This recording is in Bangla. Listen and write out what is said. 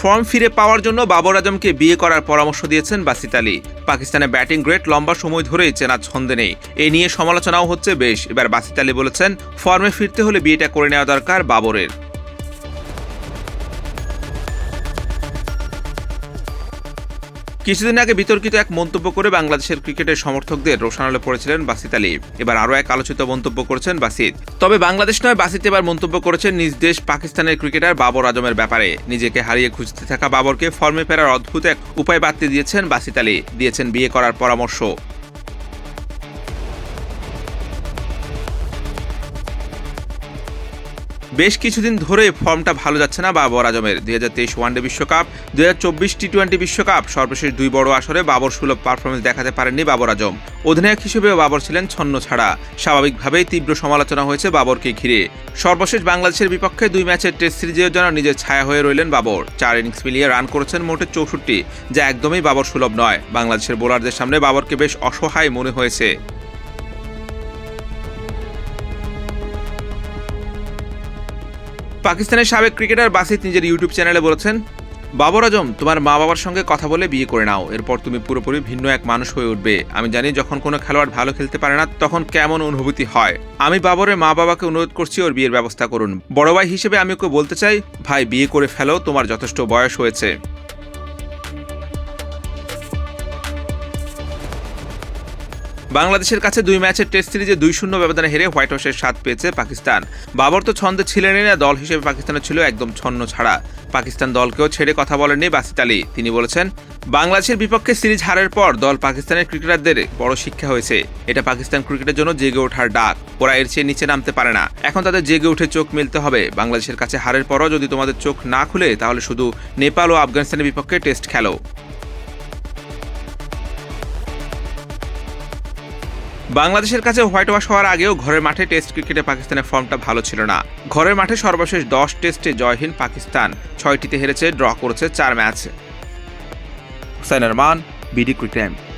ফর্ম ফিরে পাওয়ার জন্য বাবর আজমকে বিয়ে করার পরামর্শ দিয়েছেন বাসিত আলী। পাকিস্তানে ব্যাটিং গ্রেট লম্বা সময় ধরেই চেনা ছন্দে নেই। এ নিয়ে সমালোচনাও হচ্ছে বেশ। এবার বাসিত আলী বলেছেন, ফর্মে ফিরতে হলে বিয়েটা করে নেওয়া দরকার বাবরের। কিছুদিন আগে বিতর্কিত এক মন্তব্য করে বাংলাদেশের ক্রিকেটের সমর্থকদের রোশানলে পড়েছিলেন বাসিত আলী। এবার আরও এক আলোচিত মন্তব্য করেছেন বাসিত। তবে বাংলাদেশ নয়, বাসিত এবার মন্তব্য করেছেন নিজ দেশ পাকিস্তানের ক্রিকেটার বাবর আজমের ব্যাপারে। নিজেকে হারিয়ে খুঁজতে থাকা বাবরকে ফর্মে ফেরার অদ্ভুত এক উপায় বাড়তে দিয়েছেন বাসিত আলী। দিয়েছেন বিয়ে করার পরামর্শ। বেশ কিছুদিন ধরে ফর্মটা ভালো যাচ্ছে না বাবর আজমের। দুই হাজার তেইশ ওয়ানডে বিশ্বকাপ, দুই হাজার চব্বিশ টি টোয়েন্টি বিশ্বকাপ, সর্বশেষ দুই বড় আসরে বাবর সুলভ পারফরমেন্স দেখাতে পারেননি বাবর আজম। অধিনায়ক হিসেবেও বাবর ছিলেন ছন্ন ছাড়া। স্বাভাবিকভাবেই তীব্র সমালোচনা হয়েছে বাবরকে ঘিরে। সর্বশেষ বাংলাদেশের বিপক্ষে দুই ম্যাচের টেস্ট সিরিজের জন্য নিজের ছায়া হয়ে রইলেন বাবর। চার ইনিংস মিলিয়ে রান করেছেন মোটে চৌষট্টি, যা একদমই বাবর সুলভ নয়। বাংলাদেশের বোলারদের সামনে বাবরকে বেশ অসহায় মনে হয়েছে। পাকিস্তানের সাবেক ক্রিকেটার বাসিত নিজের ইউটিউব চ্যানেলে বলেছেন, বাবর আজম, তোমার মা বাবার সঙ্গে কথা বলে বিয়ে করে নাও, এরপর তুমি পুরোপুরি ভিন্ন এক মানুষ হয়ে উঠবে। আমি জানি যখন কোনো খেলোয়াড় ভালো খেলতে পারে না, তখন কেমন অনুভূতি হয়। আমি বাবরের মা বাবাকে অনুরোধ করছি ওর বিয়ের ব্যবস্থা করুন। বড় ভাই হিসেবে আমি ওকে বলতে চাই, ভাই, বিয়ে করে ফেলো, তোমার যথেষ্ট বয়স হয়েছে। বাংলাদেশের কাছে দুই ম্যাচের টেস্ট সিরিজে দুই শূন্য ব্যবধানে হেরে হোয়াইট হাউসের স্বাদ পেয়েছে পাকিস্তান। বাবর তো ছন্দে ছিলেনই না, দল হিসেবে পাকিস্তানের ছিল একদম ছন্ন ছাড়া। পাকিস্তান দলকেও ছেড়ে কথা বলেননি বাসিত আলী। তিনি বলেছেন, বাংলাদেশের বিপক্ষে সিরিজ হারের পর দল পাকিস্তানের ক্রিকেটারদের বড় শিক্ষা হয়েছে। এটা পাকিস্তান ক্রিকেটের জন্য জেগে ওঠার ডাক। ওরা এর চেয়ে নিচে নামতে পারে না। এখন তাদের জেগে উঠে চোখ মিলতে হবে। বাংলাদেশের কাছে হারের পরও যদি তোমাদের চোখ না খুলে, তাহলে শুধু নেপাল ও আফগানিস্তানের বিপক্ষে টেস্ট খেলো। বাংলাদেশের কাছে হোয়াইট ওয়াশ হওয়ার আগেও ঘরের মাঠে টেস্ট ক্রিকেটে পাকিস্তানের ফর্মটা ভালো ছিল না। ঘরের মাঠে সর্বশেষ দশ টেস্টে জয়হীন পাকিস্তান। ছয়টিতে হেরেছে, ড্র করেছে চার match. Hussain Rahman BD cricket